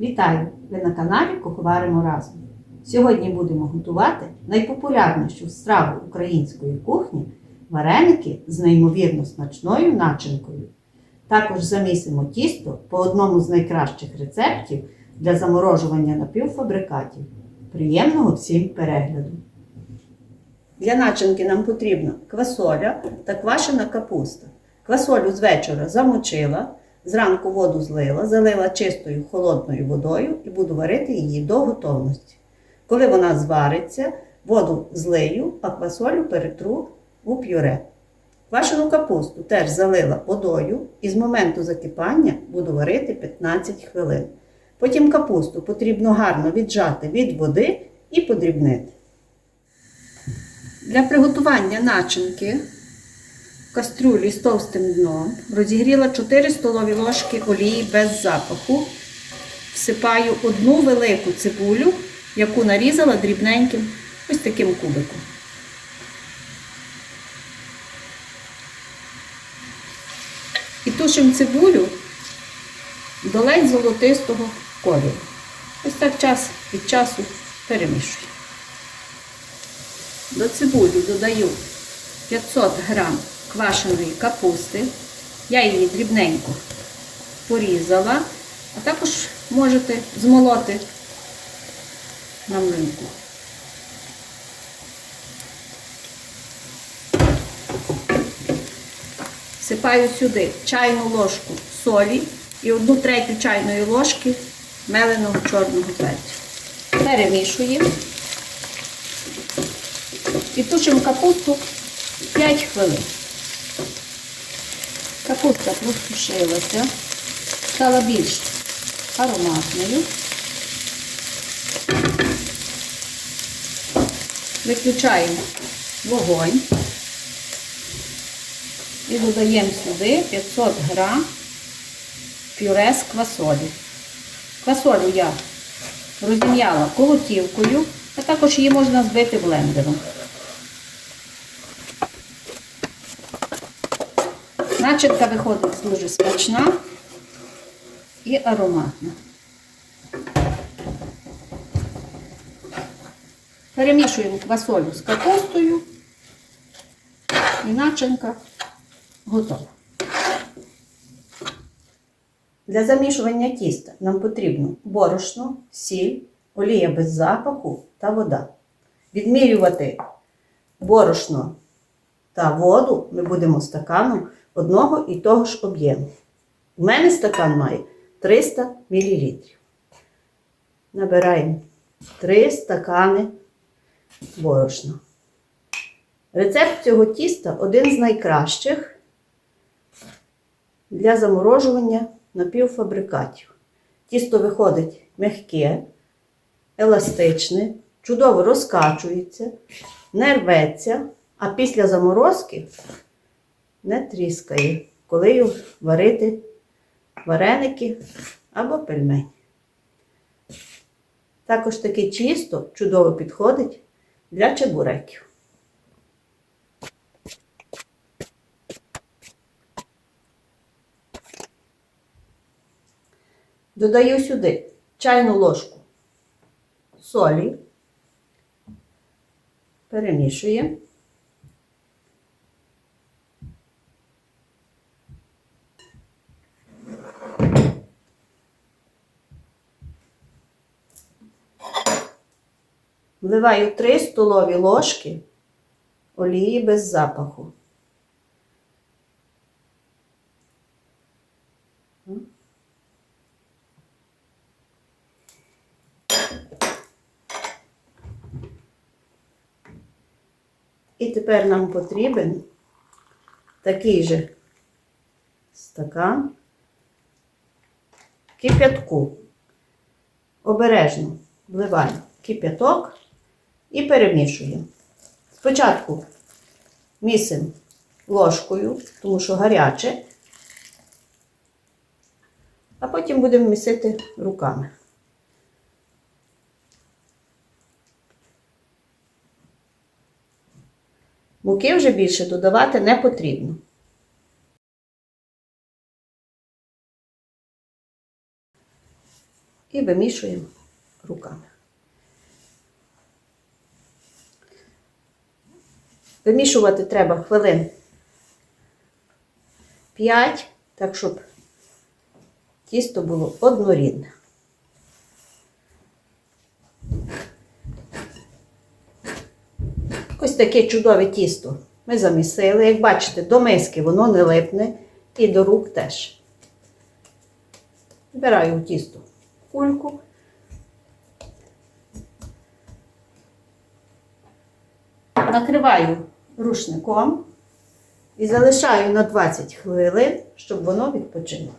Вітаю! Ви на каналі Куховаримо разом. Сьогодні будемо готувати найпопулярнішу страву української кухні вареники з неймовірно смачною начинкою. Також замісимо тісто по одному з найкращих рецептів для заморожування напівфабрикатів. Приємного всім перегляду! Для начинки нам потрібна квасоля та квашена капуста. Квасолю з вечора замочила, зранку воду злила, залила чистою холодною водою і буду варити її до готовності. Коли вона звариться, воду злию, а квасолю перетру у пюре. Квашену капусту теж залила водою і з моменту закипання буду варити 15 хвилин. Потім капусту потрібно гарно віджати від води і подрібнити. Для приготування начинки кастрюлі з товстим дном розігріла 4 столові ложки олії без запаху. Всипаю одну велику цибулю, яку нарізала дрібненьким ось таким кубиком. І тушимо цибулю до ледь золотистого кольору. Ось так час від часу перемішую. До цибулі додаю 500 грам квашеної капусти. Я її дрібненько порізала, а також можете змолоти на млинку. Всипаю сюди чайну ложку солі і одну третю чайної ложки меленого чорного перцю. Перемішуємо. І тушимо капусту 5 хвилин. Капуста розтушилася, стала більш ароматною. Виключаємо вогонь і додаємо сюди 500 грам пюре з квасолі. Квасолю я розім'яла колотівкою, а також її можна збити блендером. Начинка виходить дуже смачна і ароматна. Перемішуємо квасолю з капустою і начинка готова. Для замішування тіста нам потрібно борошно, сіль, олія без запаху та вода. Відмірювати борошно та воду ми будемо стаканом одного і того ж об'єму. У мене стакан має 300 мл. Набираємо 3 стакани борошна. Рецепт цього тіста один з найкращих для заморожування напівфабрикатів. Тісто виходить м'яке, еластичне, чудово розкачується, не рветься, а після заморозки не тріскає, коли варити вареники або пельмені. Також таке тісто чудово підходить для чебуреків. Додаю сюди чайну ложку солі, перемішуємо. Вливаю 3 столові ложки олії без запаху. І тепер нам потрібен такий же стакан кип'ятку. Обережно вливаємо кип'яток і перемішуємо. Спочатку місимо ложкою, тому що гаряче, а потім будемо місити руками. Муки вже більше додавати не потрібно. і вимішуємо руками. Вимішувати треба хвилин 5, так щоб тісто було однорідне. Ось таке чудове тісто ми замісили. Як бачите, до миски воно не липне і до рук теж. Збираю в тісто кульку. Накриваю рушником і залишаю на 20 хвилин, щоб воно відпочило.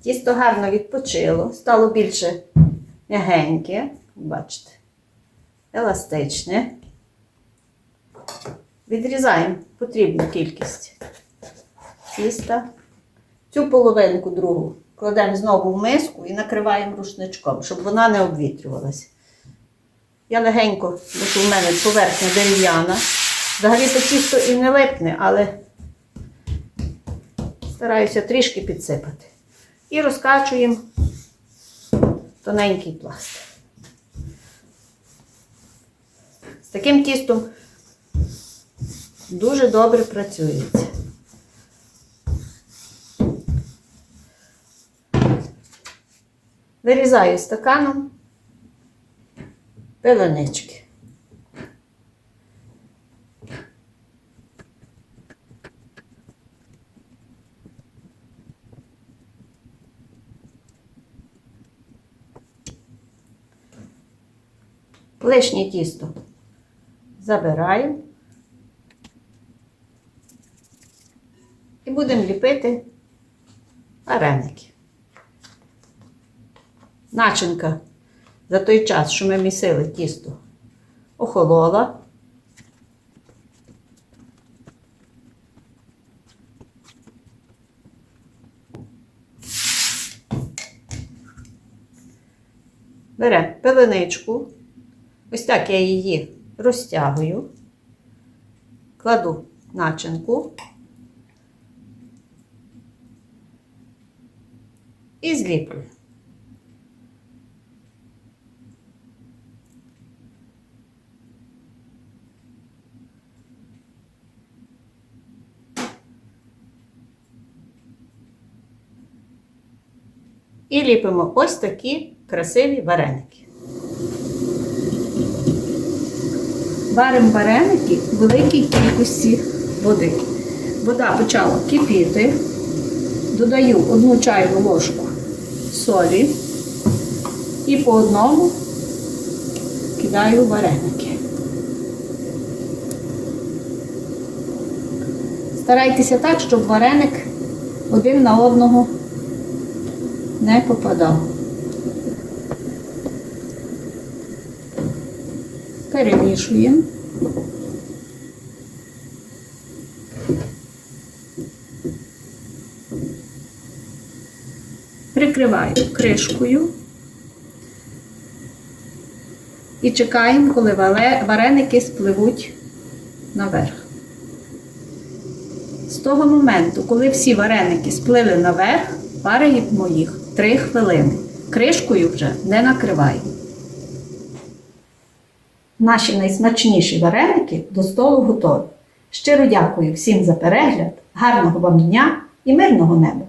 Тісто гарно відпочило, стало більше м'ягеньке, бачите, еластичне. Відрізаємо потрібну кількість тіста. Цю половинку другу кладемо знову в миску і накриваємо рушничком, щоб вона не обвітрювалася. Я легенько, бо що в мене поверхня дерев'яна. Взагалі то тісто і не липне, але стараюся трішки підсипати. І розкачуємо тоненький пласт. З таким тістом дуже добре працюється. Вирізаю стаканом пеленички. Лишнє тісто забираю і будемо ліпити вареники. Начинка за той час, що ми місили тісто, охолола. Беремо пеленичку, ось так я її розтягую, кладу начинку і зліплюю. І ліпимо ось такі красиві вареники. Варимо вареники в великій кількості води. Вода почала кипіти. Додаю одну чайну ложку солі і по одному кидаю вареники. Старайтеся так, щоб вареник один на одного не попадав. Перемішуємо. Прикриваю кришкою і чекаємо, коли вареники спливуть наверх. З того моменту, коли всі вареники сплили наверх, варимо їх 3 хвилини. Кришкою вже не накриваємо. Наші найсмачніші вареники до столу готові. Щиро дякую всім за перегляд, гарного вам дня і мирного неба!